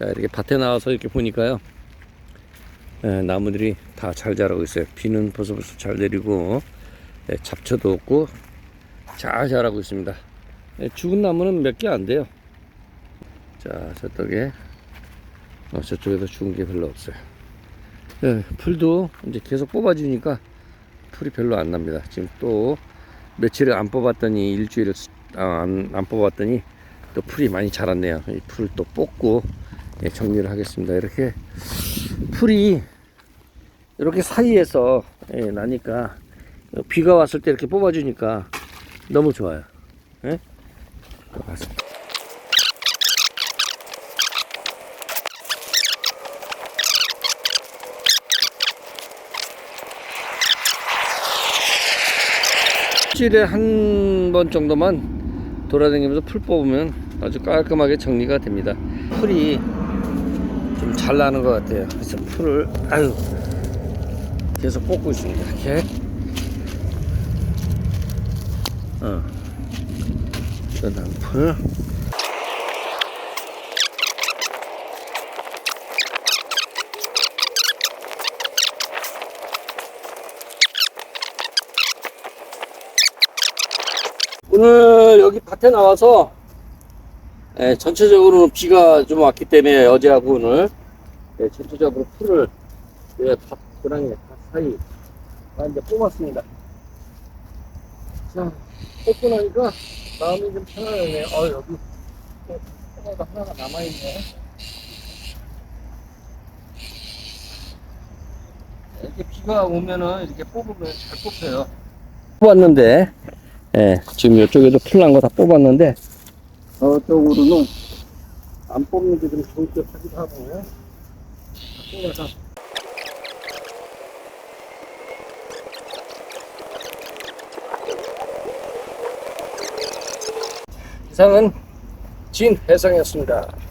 자 이렇게 밭에 나와서 이렇게 보니까요. 예, 나무들이 다 잘 자라고 있어요. 비는 벌써 벌써 잘 내리고 예, 잡초도 없고 잘 자라고 있습니다. 예, 죽은 나무는 몇 개 안 돼요. 자 저쪽에 어, 저쪽에도 죽은 게 별로 없어요. 예, 풀도 이제 계속 뽑아주니까 풀이 별로 안 납니다. 지금 또 며칠을 안 뽑았더니 일주일을 아, 안, 안 뽑았더니 또 풀이 많이 자랐네요. 이 풀을 또 뽑고 예, 정리를 하겠습니다. 이렇게 풀이 이렇게 사이에서 예, 나니까 비가 왔을 때 이렇게 뽑아주니까 너무 좋아요. 예? 일주일에 한 번 정도만 돌아다니면서 풀 뽑으면 아주 깔끔하게 정리가 됩니다. 풀이 좀 잘 나는 것 같아요. 그래서 풀을 아유 계속 뽑고 있습니다. 이렇게 어 그다음 풀 오늘 여기 밭에 나와서 예, 전체적으로 비가 좀 왔기 때문에 어제하고 오늘 예, 전체적으로 풀을 예, 밭 고랑이 밭 사이 다 이제 뽑았습니다. 자, 뽑고 나니까 마음이 좀 편안하네요. 어, 여기 또 하나가 하나가 남아 있네. 이렇게 비가 오면은 이렇게 뽑으면 잘 뽑혀요. 뽑았는데 예, 지금 이쪽에도 풀난 거 다 뽑았는데, 저쪽으로는 안 뽑는 게좀 좋을 것 같기도 하고, 다 뽑아서. 이상은 진해성이었습니다.